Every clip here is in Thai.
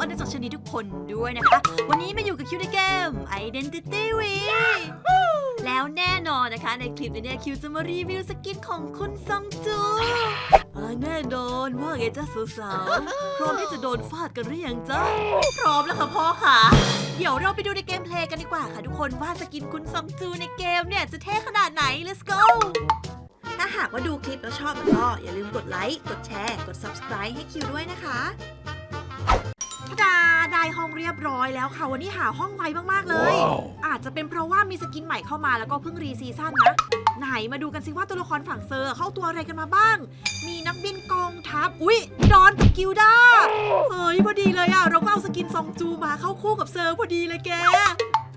อาณาจักรชนิดทุกคนด้วยนะคะ วันนี้มาอยู่กับคิวในเกม Identity V แล้วแน่นอนนะคะในคลิปนี้เนี่ยคิวจะมารีวิวสกินของคุณซองจูแน่นอนว่าไงจ้าสาวๆพร้อมที่จะโดนฟาดกันหรือยังจ้าพร้อมแล้วค่ะพ่อค่ะเดี๋ยวเราไปดูในเกมเพลย์กันดีกว่าค่ะทุกคนว่าสกินคุณซองจูในเกมเนี่ยจะเท่ขนาดไหน let's go ถ้าหากว่าดูคลิปแล้วชอบก็อย่าลืมกดไลค์ กดแชร์ กด subscribe ให้คิวด้วยนะคะ ดาได้ห้องเรียบร้อยแล้วค่ะ วันนี้หาห้องไวมากๆเลยอาจจะเป็นเพราะว่ามีสกินใหม่เข้ามาแล้วก็เพิ่งรีซีซั่นนะ ไหนมาดูกันสิว่าตัวละครฝั่งเซอร์เข้าตัวอะไรกันมาบ้าง มีนักบินกองทัพ อุ๊ย ดอนกับกิลดาเฮ้ยพอดีเลยอะเราก็เอาสกินซองจูมาเข้าคู่กับเซอร์พอดีเลยแก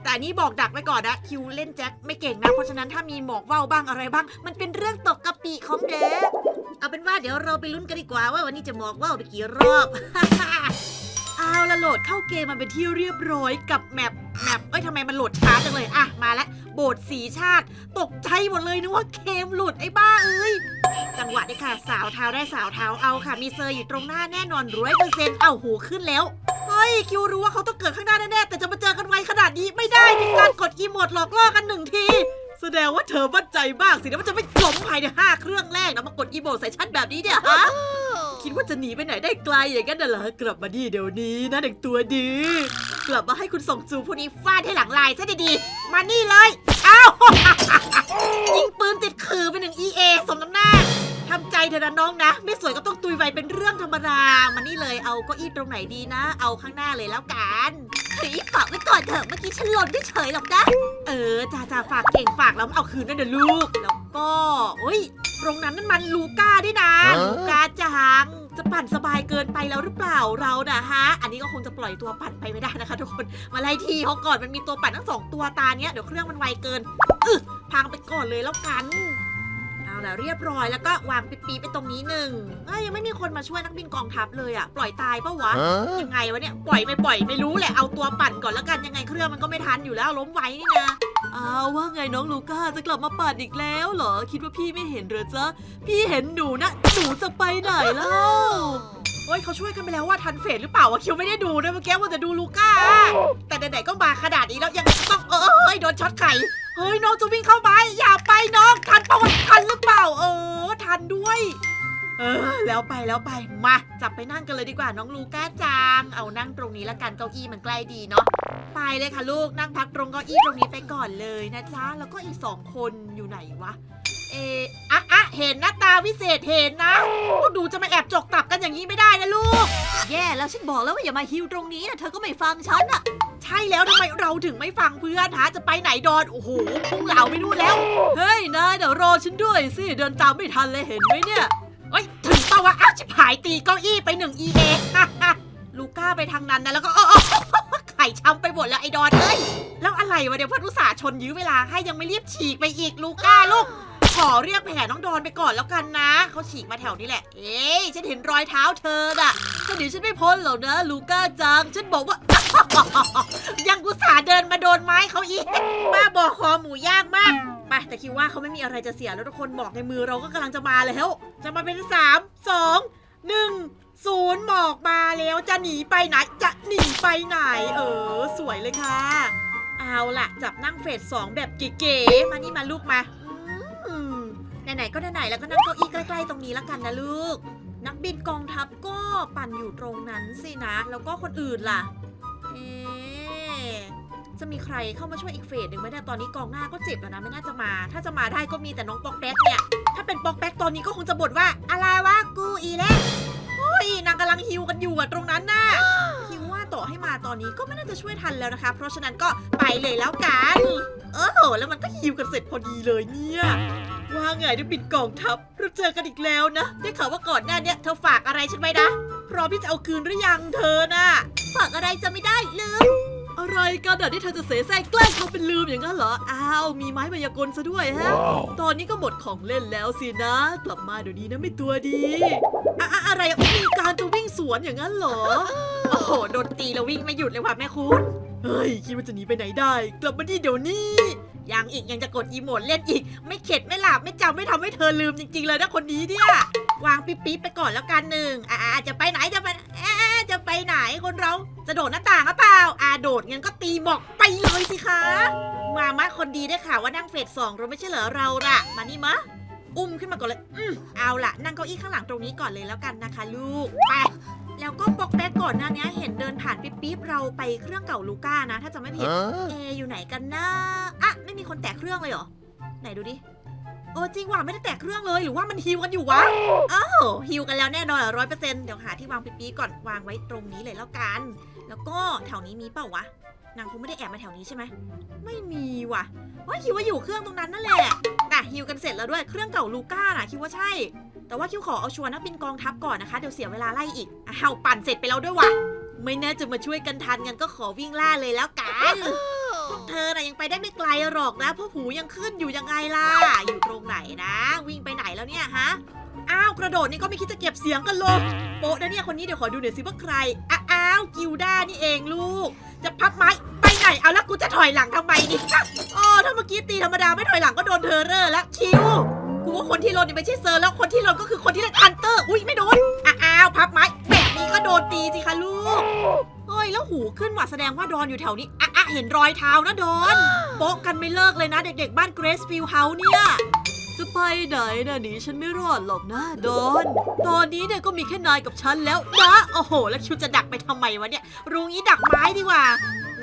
แต่อันนี้บอกดักไว้ก่อนนะคิวเล่นแจ็คไม่เก่งนะ เพราะฉะนั้นถ้ามีหมอกว่าวบ้างอะไรบ้าง มันเป็นเรื่องตกกะปิของเด็กเอาเป็นว่าเดี๋ยวเราไปลุ้นกันดีกว่าว่าวันนี้จะหมอกว่าวไปกี่รอบ เอาละโหลดเข้าเกมมาเป็นที่เรียบร้อยกับแมปแมปเอ้ยทำไมมันโหลดช้าจังเลยอะมาแล้วโบสถ์สีชาติ ตกใจหมดเลยนึกว่าเกมหลุดไอ้บ้าเอ้ยจังหวะนี้ค่ะ สาวเท้าได้สาวเท้าเอาค่ะ มีเซอร์อยู่ตรงหน้าแน่นอนร้อยเปอร์เซ็นต์เอาหูขึ้นแล้วเฮ้ยคิวรู้ว่าเขาต้องเกิดข้างหน้าแน่ๆแต่จะมาเจอกันไวขนาดนี้ไม่ได้มีการกดอีโมดหลอกล่อกันหนึ่งทีแสดงว่าเธอมั่นใจมากสินะว่าจะไม่ล้มภายในห้าเครื่องแรกนะมากดอีโมดใส่ฉันแบบนี้เนี่ยฮะ คิดว่าจะหนีไปไหนได้ไกลอย่างนั้นน่ะเหรอกลับมาดีเดี๋ยวนี้นะเด็กตัวดี กลับมาให้คุณส่งจูผู้นี้ฟาดให้หลังลายซะดีๆ มานี่เลยอ้าวยิงปืนติดขือไปหนึ่ง EA สมน้ำหน้าทำใจเถอะนะน้องนะ ไม่สวยก็ต้องตุยไวเป็นเรื่องธรรมดา มานี่เลยเอาก็อี้ตรงไหนดีนะ เอาข้างหน้าเลยแล้วกันเฮ้ยฝากไว้ก่อนเถอะเมื่อกี้ฉันหล่นเฉยหรอกนะ เออจ่าจ่าฝากเก่งฝากแล้วเอาคืนนั่นเดี๋ยวลูก แล้วก็เฮ้ย ตรงนั้นนั่นมันลูก้าด้วยนะฮะลูก้าจังจะปั่นสบายเกินไปแล้วหรือเปล่าเรานะฮะ อันนี้ก็คงจะปล่อยตัวปั่นไปไม่ได้นะคะ ทุกคน มาไล่ทีเขาก่อนมันมีตัวปั่นทั้งสองตัวตาเนี้ยเดี๋ยวเครื่องมันไวเกินอึพังไปก่อนเลยแล้วกันเอา ละเรียบร้อยแล้วก็วางปีๆไปตรงนี้หนึ่งเอ้ยยังไม่มีคนมาช่วยนักบินกองทัพเลยอะปล่อยตายปะวะ Huh? ยังไงวะเนี่ยปล่อยไม่ปล่อยไม่รู้แหละเอาตัวปั่นก่อนแล้วกันยังไงเครื่องมันก็ไม่ทันอยู่แล้วล้มไว้นี่นะอ้าวว่าไงน้องลูก้าจะกลับมาปั่นอีกแล้วเหรอคิดว่าพี่ไม่เห็นเหรอจ๊ะพี่เห็นหนูนะหนูจะไปไหนแล้วเฮ้ยเขาช่วยกันไปแล้วว่าทันเฟสหรือเปล่าวะคิวไม่ได้ดูนะเมื่อกี้ว่าจะดูลูก้า แต่ไหนๆก็มาขนาดนี้แล้วยังไงก็ต้องเออเฮ้ยโดนช็อตไข่ เฮ้ยน้องจะวิ่งเข้าไปอย่าไปน้องทันประวะทันหรือเปล่า เออ ทันด้วย เออ แล้วไปแล้วไปมาจับไปนั่งกันเลยดีกว่าน้องลูก้าจังเอานั่งตรงนี้ละกันเก้าอี้มันใกล้ดีเนาะไปเลยค่ะลูกนั่งพักตรงเก้าอี้ตรงนี้ไปก่อนเลยนะจ๊ะแล้วก็อีกสองคนอยู่ไหนวะเอะอะอะเห็นหน้าตาวิเศษเห็นนะพวกดูจะมาแอบจกตับกันอย่างนี้ไม่ได้นะลูก แย่แล้วฉันบอกแล้วว่าอย่ามาฮิวตรงนี้นะเธอก็ไม่ฟังฉันอะ ช่แล้วทำไมเราถึงไม่ฟังเพื่อนฮะจะไปไหนดอนโอ้โหพุ่งเหล่าไม่รู้แล้ว เฮ้ยนายเดี๋ยวรอฉันด้วยสิเดินตามไม่ทันเลยเห็นไหมเนี่ยเอ้ยถึงเปล่าวะอ้าวชิบหายตีเก้าอี้ไปหนึ่งอีเอลูก้าไปทางนั้นนะแล้วก็เออเออไข่ช้ำไปหมดแล้วไอ้ดอนเอ้ยแล้วอะไรวะเดี๋ยวเพื่อนอุตส่าห์ชนยื้อเวลาให้ยังไม่รีบฉีกไปอีกลูก้าลูกขอเรียกแผลน้องดอนไปก่อนแล้วกันนะ เขาฉีกมาแถวนี้แหละ เอ้ยฉันเห็นรอยเท้าเธอน่ะ ก็เดี๋ยวฉันไม่พ้นหรอกนะ ลูก้าจัง ฉันบอกว่า ยังกุตส่าห์เดินมาโดนไม้เขาอีกบ้าบอคอหมูย่างมากไปแต่คิดว่าเขาไม่มีอะไรจะเสียแล้วทุกคนหมอกในมือเราก็กำลังจะมาแล้ว จะมาเป็นสามสองหนึ่งศูนย์หมอกมาแล้วจะหนีไปไหน จะหนีไปไหน เออ สวยเลยค่ะ เอาล่ะ จับนั่งเฟสสองแบบเก๋ๆมานี่มาลูกมาไหนๆก็ไหนๆแล้วก็นั่งเก้าอี้ใกล้ๆตรงนี้แล้วกันนะลูก นักบินกองทัพก็ปั่นอยู่ตรงนั้นสินะ แล้วก็คนอื่นล่ะ เอ๊จะมีใครเข้ามาช่วยอีกเฟสหนึ่งไหมเนี่ยตอนนี้กองหน้าก็เจ็บแล้วนะไม่น่าจะมา ถ้าจะมาได้ก็มีแต่น้องปอกแป๊กเนี่ย ถ้าเป็นปอกแป๊กตอนนี้ก็คงจะบ่นว่า อะไรวะกูอีแล้วโอ้ยนางกำลังฮิวกันอยู่อะตรงนั้นน่ะฮิวว่าต่อให้มาตอนนี้ก็ไม่น่าจะช่วยทันแล้วนะคะ เพราะฉะนั้นก็ไปเลยแล้วกัน เออแล้วมันก็ฮิวกันเสร็จพอดีเลยเนี่ย ว่าไงนักบินกองทัพเราเจอกันอีกแล้วนะ ได้ข่าวว่าก่อนหน้าเนี้ยเธอฝากอะไรฉันไว้นะ พร้อมที่จะเอาคืนหรือยังเธอน่ะ ฝากอะไรจะไม่ได้ลืม อะไรกันอะที่เธอจะเสแสร้งแกล้งทำเป็นลืมอย่างนั้นเหรอ อ้าว มีไม้มายากลซะด้วยฮะ Wow. ตอนนี้ก็หมดของเล่นแล้วสินะ กลับมาเดี๋ยวนี้นะไม่ตัวดี อะอะอะไรอะมีการจะวิ่งสวนอย่างนั้นเหรอ โอ้โหโดนตีแล้ววิ่งไม่หยุดเลยว่ะแม่คุณ เฮ้ย คิดว่าจะหนีไปไหนได้ กลับมาที่เดี๋ยวนี้ ยังอีกยังจะกดอีโมดเล่นอีก ไม่เข็ดไม่หลับไม่จำไม่ทำให้เธอลืมจริง ๆ เลยนะคนนี้เนี่ยวางปิ๊บๆไปก่อนแล้วกันหนึ่งอ่าจะไปไหนจะไปอ่าจะไปไหนคนเราจะโดดหน้าต่างหรือเปล่าอ่าโดดงั้นก็ตีหมอกไปเลยสิคะ มามาคนดีได้ข่าวว่านั่งเฟสสองเราไม่ใช่เหรอเราล่ะ มานี่มะ อุ้มขึ้นมาก่อนเลย อืมเอาล่ะนั่งเก้าอี้ข้างหลังตรงนี้ก่อนเลยแล้วกันนะคะลูก ไป แล้วก็ปอกแป๊กก่อนหน้านี้เห็นเดินผ่านปิ๊บปิ๊บเราไปเครื่องเก่าลูก้านะ ถ้าจะไม่ผิด เออยู่ไหนกันนะอะไม่มีคนแตะเครื่องเลยเหรอ ไหนดูดิ โอ้จริงว่ะไม่ได้แตะเครื่องเลยหรือว่ามันฮิวกันอยู่วะอ้าวฮิวกันแล้วแน่นอนร้อยเปอร์เซ็นต์เดี๋ยวหาที่วางปิ๊บปิ๊บก่อนวางไว้ตรงนี้เลยแล้วกัน แล้วก็แถวนี้มีเปล่าวะ นางคงไม่ได้แอบมาแถวนี้ใช่ไหม ไม่มีว่ะว่าคิดว่าอยู่เครื่องตรงนั้นนั่นแหละน่ะฮิวกันเสร็จแล้วด้วย เครื่องเก่าลูก้าน่ะคิดว่าใช่ แต่ว่าคิวขอเอาชัวร์นักบินกองทัพก่อนนะคะ เดี๋ยวเสียเวลาไล่อีกอ้าวปั่นเสร็จไปแล้วด้วยว่ะ ไม่น่าจะมาช่วยกันทันกันก็ขอวิ่งล่าเลยแล้วกันพวกเธอน่ะยังไปได้ไม่ไกลหรอกนะพราะหูยังขึ้นอยู่ยังไงล่ะ อยู่ตรงไหนนะ วิ่งไปไหนแล้วเนี่ยฮะ อ้าวกระโดดนี่ก็ไม่คิดจะเก็บเสียงกันเลยโป๊ะนะเนี่ยคนนี้เดี๋ยวขอดูหน่อยสิว่าใคร อ้าวกิวด้านี่เองลูก ไปไหนเอาแล้วกูจะถอยหลังทำไมนี่อ๋อถ้าเมื่อกี้ตีธรรมดาไม่ถอยหลังก็โดนเธอเรอแล้วคิวกูว่าคนที่ลนนี่ไม่ใช่เซอร์แล้วคนที่ลนก็คือคนที่เล่นอันเตอร์อุ้ยไม่โดนอ้าวพับไม้แบบนี้ก็โดนตีสิคะลูกเฮ้ยแล้วหูขึ้นว่ะแสดงว่าดอนอยู่แถวนี้อะอะเห็นรอยเท้านะดอนโป๊ะกันไม่เลิกเลยนะ เด็กๆ บ้านเกรสฟิลเฮาส์เนี่ยจะไปไหนนะหนีฉันไม่รอดหรอกนะดอน ตอนนี้เนี่ยก็มีแค่นายกับฉันแล้วนะ โอ้โห แล้วคิวจะดักไปทำไมวะเนี่ยรู้งี้ดักไม้ดีกว่า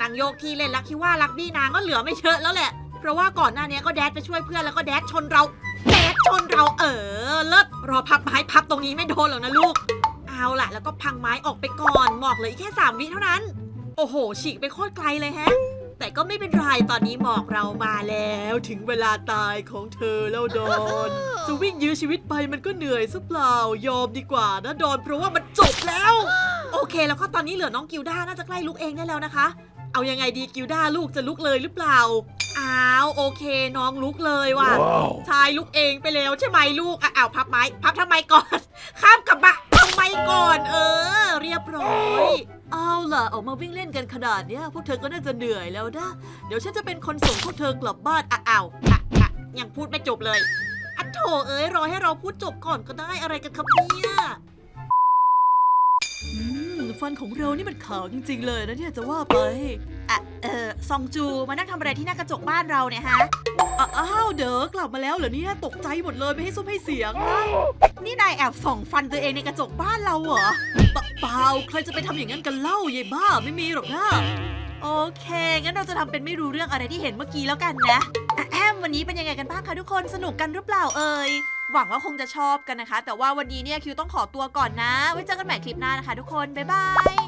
นางโยกที่เล่นลักคิดว่าลักบี้นางก็เหลือไม่เยอะแล้วแหละ เพราะว่าก่อนหน้านี้ก็แดดไปช่วยเพื่อนแล้วก็แดดชนเรา แดดชนเราเออ เลิศรอพับไม้พับตรงนี้ไม่โดนหรอกนะลูก เอาล่ะ แล้วก็พังไม้ออกไปก่อนหมอกเลยแค่3วิเท่านั้น โอ้โห ฉีกไปโคตรไกลเลยแฮะ แต่ก็ไม่เป็นไรตอนนี้หมอกเรามาแล้ว ถึงเวลาตายของเธอแล้วดอนจะวิ่งยื้อชีวิตไปมันก็เหนื่อยซะเปล่ายอมดีกว่านะดอนเพราะว่ามันจบแล้วโอเคแล้วก็ตอนนี้เหลือน้องกิวด้าน่าจะใกล้ลุกเองได้แล้วนะคะ เอายังไงดีกิวด้าลูกจะลุกเลยหรือเปล่า อ้าว โอเค น้องลุกเลยว่ะ Wow. ชายลุกเองไปแล้วใช่ไหมลูกอะอ้าวพับไม้ พับทำไมก่อน ข้ามกลับมาทำไมก่อน เออ เรียบร้อยเอาล่ะออกมาวิ่งเล่นกันขนาดเนี้ยพวกเธอก็น่าจะเหนื่อยแล้วนะ เดี๋ยวฉันจะเป็นคนส่งพวกเธอกลับบ้านอะอ้าวอะอะยังพูดไม่จบเลยอะโถเอ้ยรอให้เราพูดจบก่อนก็ได้อะไรกันครับเนี่ยอืม ฟันของเรานี่มันขาวจริง ๆ เลยนะเนี่ยจะว่าไปอะเออซองจูมานั่งทำอะไรที่หน้ากระจกบ้านเราเนี่ยฮะอ้าวเด๋อกลับมาแล้วเหรอเนี่ยตกใจหมดเลยไม่ให้ซุ้มให้เสียงนะนี่นายแอบส่องฟันตัวเองในกระจกบ้านเราเหรอเปล่าใครจะไปทำอย่างนั้นกันเล่ายายบ้าไม่มีหรอกนะโอเค งั้นเราจะทำเป็นไม่รู้เรื่องอะไรที่เห็นเมื่อกี้แล้วกันนะอะแอมวันนี้เป็นยังไงกันบ้างคะทุกคน สนุกกันหรือเปล่าเอ่ย หวังว่าคงจะชอบกันนะคะ แต่ว่าวันนี้เนี่ยคิวต้องขอตัวก่อนนะ ไว้เจอกันใหม่คลิปหน้านะคะ ทุกคนบ๊ายบาย